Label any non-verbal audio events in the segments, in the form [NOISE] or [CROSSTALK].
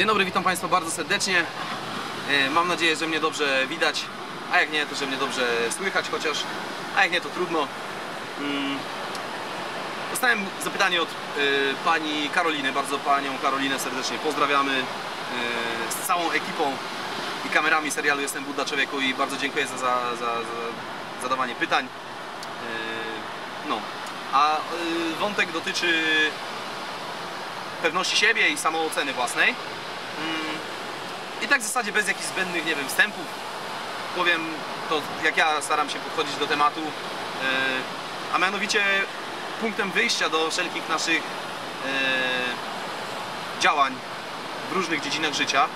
Dzień dobry, witam Państwa bardzo serdecznie. E, Mam nadzieję, że mnie dobrze widać, a jak nie, to że mnie dobrze słychać chociaż, a jak nie, to trudno. Mm. Dostałem zapytanie od e, pani Karoliny, bardzo panią Karolinę serdecznie pozdrawiamy e, z całą ekipą i kamerami serialu Jestem Budda Człowieku i bardzo dziękuję za, za, za, za zadawanie pytań. No, a wątek dotyczy pewności siebie i samooceny własnej. I tak w zasadzie bez jakichś zbędnych, nie wiem, wstępów. Powiem to, jak ja staram się podchodzić do tematu, e, a mianowicie punktem wyjścia do wszelkich naszych e, działań w różnych dziedzinach życia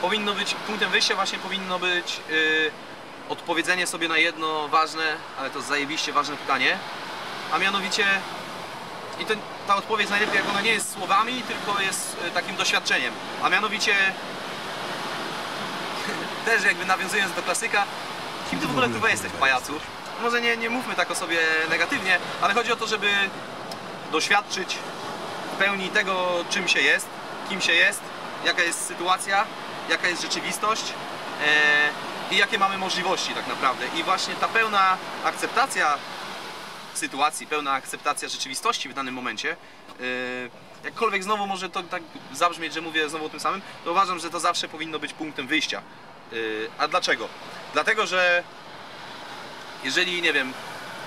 powinno być, punktem wyjścia właśnie powinno być e, odpowiedzenie sobie na jedno ważne, ale to zajebiście ważne pytanie, a mianowicie i to, ta odpowiedź najlepiej jak ona nie jest słowami, tylko jest e, takim doświadczeniem. A mianowicie [LAUGHS] też jakby nawiązując do klasyka, kim ty w ogóle kurwa jesteś pajacu? Może nie, nie mówmy tak o sobie negatywnie, ale chodzi o to, żeby doświadczyć w pełni tego, czym się jest, kim się jest, jaka jest sytuacja, jaka jest rzeczywistość e, i jakie mamy możliwości tak naprawdę. I właśnie ta pełna akceptacja sytuacji, pełna akceptacja rzeczywistości w danym momencie. Yy, jakkolwiek znowu może to tak zabrzmieć, że mówię znowu o tym samym, to uważam, że to zawsze powinno być punktem wyjścia. Yy, a dlaczego? Dlatego, że jeżeli, nie wiem,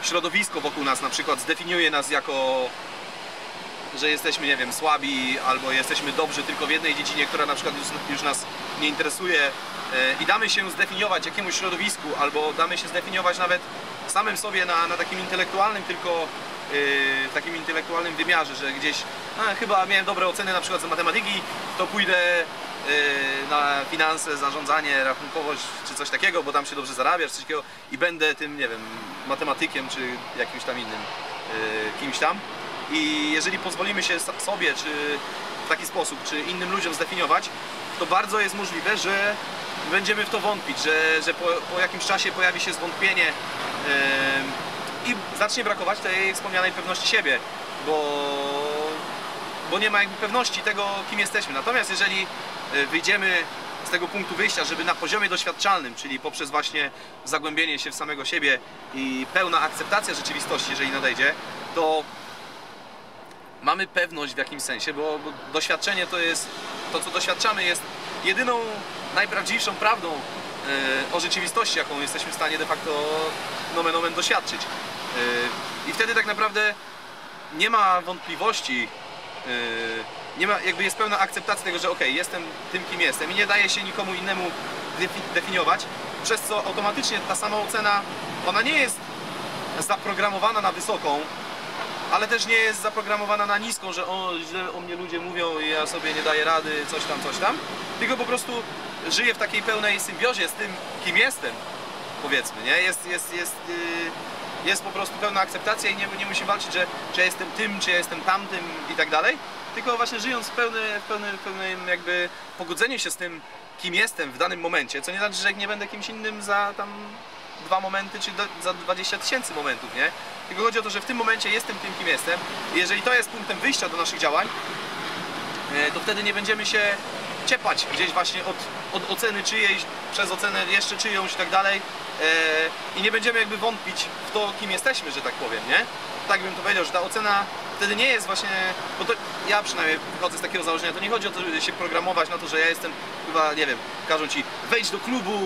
środowisko wokół nas na przykład zdefiniuje nas jako że jesteśmy, nie wiem, słabi albo jesteśmy dobrzy tylko w jednej dziedzinie, która na przykład już, już nas nie interesuje e, i damy się zdefiniować jakiemuś środowisku albo damy się zdefiniować nawet samym sobie na, na takim intelektualnym tylko e, takim intelektualnym wymiarze, że gdzieś a, chyba miałem dobre oceny na przykład z matematyki, to pójdę e, na finanse, zarządzanie, rachunkowość czy coś takiego, bo tam się dobrze zarabia, czy coś takiego i będę tym, nie wiem, matematykiem czy jakimś tam innym kimś tam. I jeżeli pozwolimy się sobie, czy w taki sposób, czy innym ludziom zdefiniować, to bardzo jest możliwe, że będziemy w to wątpić, że, że po, po jakimś czasie pojawi się zwątpienie em, i zacznie brakować tej wspomnianej pewności siebie, bo, bo nie ma jakby pewności tego, kim jesteśmy. Natomiast jeżeli e, wyjdziemy z tego punktu wyjścia, żeby na poziomie doświadczalnym, czyli poprzez właśnie zagłębienie się w samego siebie i pełna akceptacja rzeczywistości, jeżeli nadejdzie, to mamy pewność w jakimś sensie, bo, doświadczenie to jest, to co doświadczamy jest jedyną najprawdziwszą prawdą e, o rzeczywistości, jaką jesteśmy w stanie de facto nomen omen doświadczyć. E, I wtedy tak naprawdę nie ma wątpliwości, e, nie ma, jakby jest pełna akceptacja tego, że ok, jestem tym, kim jestem i nie daje się nikomu innemu defi- definiować, przez co automatycznie ta sama ocena, ona nie jest zaprogramowana na wysoką, ale też nie jest zaprogramowana na niską, że o, źle o mnie ludzie mówią i ja sobie nie daję rady, coś tam, coś tam. Tylko po prostu żyję w takiej pełnej symbiozie z tym, kim jestem, powiedzmy, nie? Jest, jest, jest, yy, jest po prostu pełna akceptacja i nie, nie musi walczyć, że czy jestem tym, czy jestem tamtym i tak dalej. Tylko właśnie żyjąc w pełnym, pełnym jakby pogodzeniu się z tym, kim jestem w danym momencie, co nie znaczy, że nie będę kimś innym za tam dwa momenty, czy do, za 20 tysięcy momentów, nie? Tylko chodzi o to, że w tym momencie jestem tym, kim jestem i jeżeli to jest punktem wyjścia do naszych działań, e, to wtedy nie będziemy się ciepać gdzieś właśnie od, od oceny czyjejś, przez ocenę jeszcze czyjąś i tak dalej e, i nie będziemy jakby wątpić w to, kim jesteśmy, że tak powiem, nie? Tak bym to powiedział, że ta ocena wtedy nie jest właśnie, bo to ja przynajmniej wychodzę z takiego założenia, to nie chodzi o to, żeby się programować na to, że ja jestem chyba, nie wiem, każą ci wejdź do klubu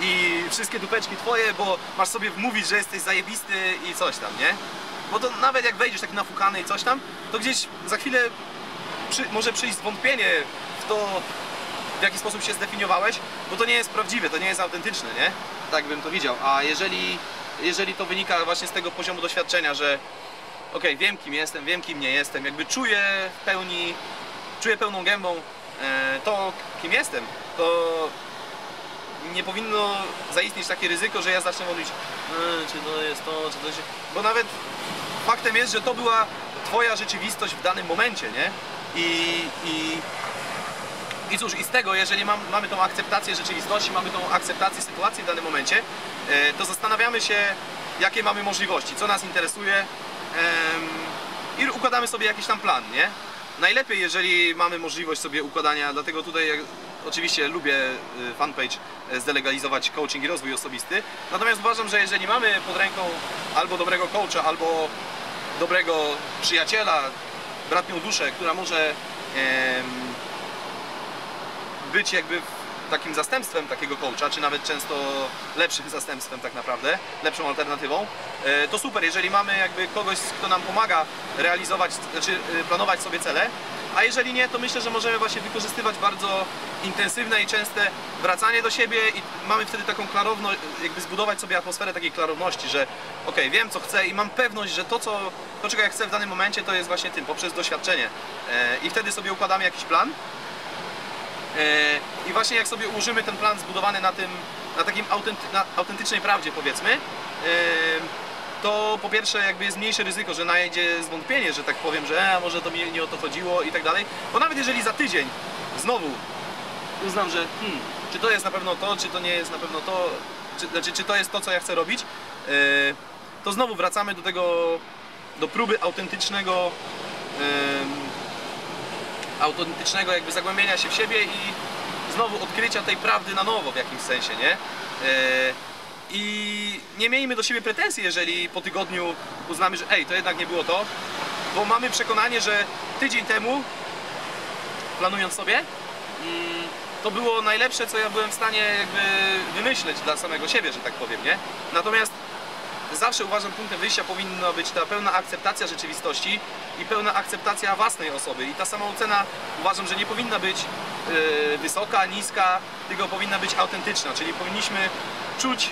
i wszystkie dupeczki twoje, bo masz sobie wmówić, że jesteś zajebisty i coś tam, nie? Bo to nawet jak wejdziesz taki nafukany i coś tam, to gdzieś za chwilę przy, może przyjść zwątpienie w to, w jaki sposób się zdefiniowałeś, bo to nie jest prawdziwe, to nie jest autentyczne, nie? Tak bym to widział. A jeżeli, jeżeli to wynika właśnie z tego poziomu doświadczenia, że okej, wiem kim jestem, wiem kim nie jestem, jakby czuję w pełni, czuję pełną gębą e, to, kim jestem, to nie powinno zaistnieć takie ryzyko, że ja zacznę mówić, e, czy to jest to, czy to się... Bo nawet faktem jest, że to była twoja rzeczywistość w danym momencie, nie? I, i, i cóż, i z tego, jeżeli mam, mamy tą akceptację rzeczywistości, mamy tą akceptację sytuacji w danym momencie, e, to zastanawiamy się, jakie mamy możliwości, co nas interesuje i układamy sobie jakiś tam plan, nie? najlepiej, jeżeli mamy możliwość sobie układania, dlatego tutaj oczywiście lubię y, fanpage y, zdelegalizować coaching i rozwój osobisty. Natomiast uważam, że jeżeli mamy pod ręką albo dobrego coacha, albo dobrego przyjaciela, bratnią duszę, która może być jakby takim zastępstwem takiego coacha, czy nawet często lepszym [LAUGHS] zastępstwem tak naprawdę, lepszą alternatywą, e, to super, jeżeli mamy jakby kogoś, kto nam pomaga realizować, znaczy e, planować sobie cele, a jeżeli nie, to myślę, że możemy właśnie wykorzystywać bardzo intensywne i częste wracanie do siebie i mamy wtedy taką klarowność, jakby zbudować sobie atmosferę takiej klarowności, że ok, wiem co chcę i mam pewność, że to, co, to czego ja chcę w danym momencie, to jest właśnie tym, poprzez doświadczenie. E, I wtedy sobie układamy jakiś plan, E, I właśnie jak sobie ułożymy ten plan zbudowany na tym, na takim autenty, na autentycznej prawdzie powiedzmy, e, to po pierwsze jakby jest mniejsze ryzyko, że najedzie zwątpienie, że tak powiem, że e, może to mi nie o to chodziło i tak dalej. Bo nawet jeżeli za tydzień znowu uznam, że hmm, czy to jest na pewno to, czy to nie jest na pewno to, czy, znaczy, czy to jest to, co ja chcę robić, e, to znowu wracamy do tego, do próby autentycznego em, autentycznego jakby zagłębienia się w siebie i znowu odkrycia tej prawdy na nowo w jakimś sensie, nie? E, I nie miejmy do siebie pretensji, jeżeli po tygodniu uznamy, że ej, to jednak nie było to, bo mamy przekonanie, że tydzień temu, planując sobie, mm, to było najlepsze, co ja byłem w stanie jakby wymyśleć dla samego siebie, że tak powiem, nie? Natomiast zawsze uważam punktem wyjścia powinna być ta pełna akceptacja rzeczywistości i pełna akceptacja własnej osoby. I ta samoocena uważam, że nie powinna być e, wysoka, niska, tylko powinna być autentyczna, czyli powinniśmy czuć,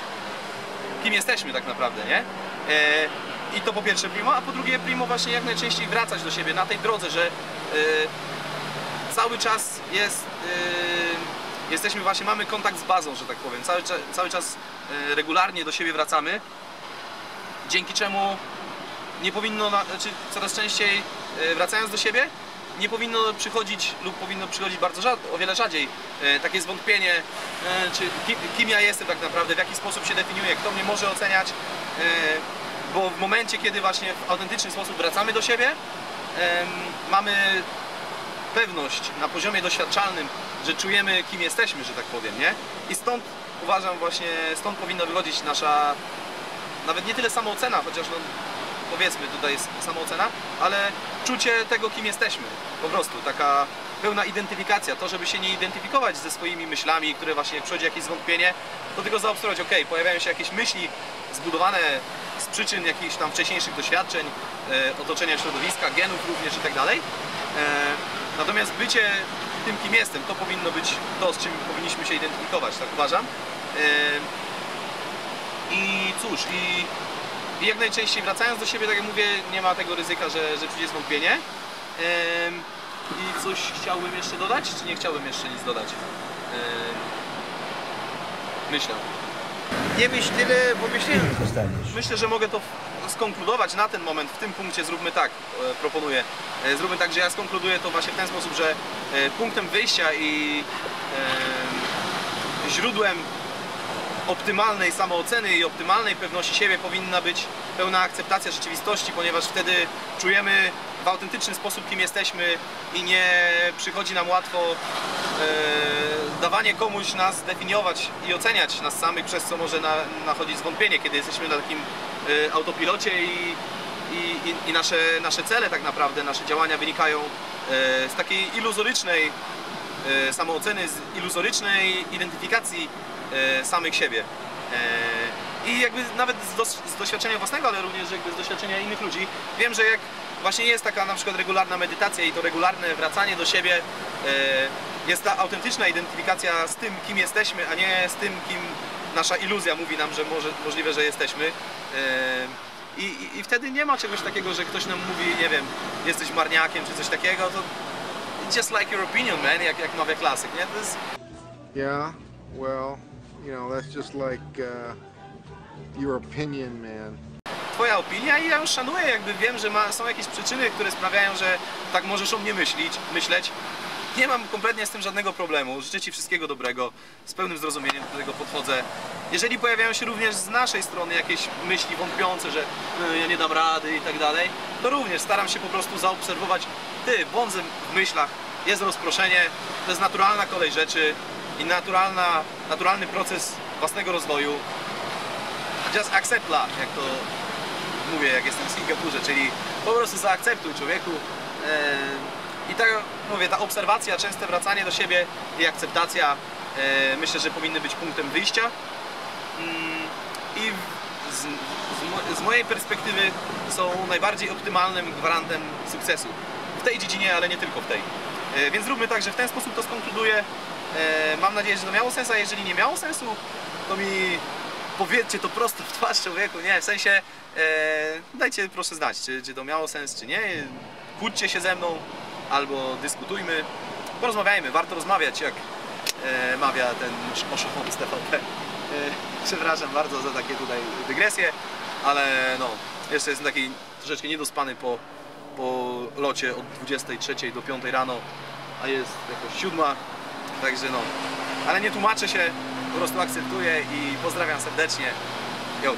kim jesteśmy tak naprawdę, nie? E, I to po pierwsze primo, a po drugie primo właśnie jak najczęściej wracać do siebie na tej drodze, że e, cały czas jest, e, jesteśmy właśnie, mamy kontakt z bazą, że tak powiem, cały, cały czas regularnie do siebie wracamy, dzięki czemu nie powinno, na, znaczy coraz częściej wracając do siebie, nie powinno przychodzić lub powinno przychodzić bardzo rzad, o wiele rzadziej e, takie zwątpienie, e, czy kim, kim ja jestem tak naprawdę, w jaki sposób się definiuję, kto mnie może oceniać, e, bo w momencie, kiedy właśnie w autentyczny sposób wracamy do siebie, mamy pewność na poziomie doświadczalnym, że czujemy kim jesteśmy, że tak powiem, nie? I stąd uważam właśnie, stąd powinna wychodzić nasza nawet nie tyle samoocena, chociaż no, powiedzmy tutaj jest samoocena, ale czucie tego, kim jesteśmy. Po prostu taka pełna identyfikacja, to żeby się nie identyfikować ze swoimi myślami, które właśnie przychodzi jakieś zwątpienie, to tylko zaobserwować, ok, pojawiają się jakieś myśli zbudowane z przyczyn jakichś tam wcześniejszych doświadczeń, e, otoczenia środowiska, genów również i tak dalej. E, natomiast bycie tym, kim jestem, to powinno być to, z czym powinniśmy się identyfikować, tak uważam. E, i cóż, i, i jak najczęściej wracając do siebie, tak jak mówię, nie ma tego ryzyka, że, że przyjdzie zwątpienie. I coś chciałbym jeszcze dodać, czy nie chciałbym jeszcze nic dodać? Myślę. Nie myśl tyle, bo myślałem. Zostaniesz. Myślę, że mogę to skonkludować na ten moment, w tym punkcie zróbmy tak, e, proponuję. E, Zróbmy tak, że ja skonkluduję to właśnie w ten sposób, że e, punktem wyjścia i źródłem optymalnej samooceny i optymalnej pewności siebie powinna być pełna akceptacja rzeczywistości, ponieważ wtedy czujemy w autentyczny sposób, kim jesteśmy i nie przychodzi nam łatwo e, dawanie komuś nas definiować i oceniać nas samych, przez co może na, nachodzić zwątpienie, kiedy jesteśmy na takim e, autopilocie i, i, i, nasze, nasze cele tak naprawdę, nasze działania wynikają e, z takiej iluzorycznej e, samooceny, z iluzorycznej identyfikacji samych siebie. E, I jakby nawet z, doświadczenia własnego, ale również jakby z doświadczenia innych ludzi, wiem, że jak właśnie jest taka na przykład regularna medytacja i to regularne wracanie do siebie, e, jest ta autentyczna identyfikacja z tym, kim jesteśmy, a nie z tym, kim nasza iluzja mówi nam, że może, możliwe, że jesteśmy. E, i, i, I wtedy nie ma czegoś takiego, że ktoś nam mówi, nie wiem, jesteś marniakiem czy coś takiego, to just like your opinion, man, jak, jak mawia klasyk, nie? To jest, Yeah, well, you know, that's just like uh, your opinion, man. twoja opinia i ja ją szanuję, jakby wiem, że ma, są jakieś przyczyny, które sprawiają, że tak możesz o mnie myśleć, myśleć. Nie mam kompletnie z tym żadnego problemu. Życzę Ci wszystkiego dobrego, z pełnym zrozumieniem do tego podchodzę. Jeżeli pojawiają się również z naszej strony jakieś myśli wątpiące, że "E, ja nie dam rady i tak dalej, to również staram się po prostu zaobserwować ty, błąd w myślach, jest rozproszenie, to jest naturalna kolej rzeczy i naturalna, naturalny proces własnego rozwoju. Just accept jak to mówię, jak jestem w Singapurze, czyli po prostu zaakceptuj człowieku. Eee, I tak mówię, ta obserwacja, częste wracanie do siebie i akceptacja e, myślę, że powinny być punktem wyjścia. Mm, I z, z, z mojej perspektywy są najbardziej optymalnym gwarantem sukcesu. W tej dziedzinie, ale nie tylko w tej. E, Więc zróbmy tak, że w ten sposób to skonkluduję. E, Mam nadzieję, że to miało sens, a jeżeli nie miało sensu, to mi powiedzcie to prosto w twarz człowieku, nie? W sensie e, dajcie proszę znać, czy, czy to miało sens, czy nie. Kłóćcie się ze mną albo dyskutujmy. Porozmawiajmy, warto rozmawiać, jak mawia ten oszołom z TVP. Przepraszam bardzo za takie tutaj dygresje, ale no, jeszcze jestem taki troszeczkę niedospany po, po locie od 23 do 5 rano, a jest jakoś 7, także no. Ale nie tłumaczę się, po prostu akceptuję i pozdrawiam serdecznie. Yo.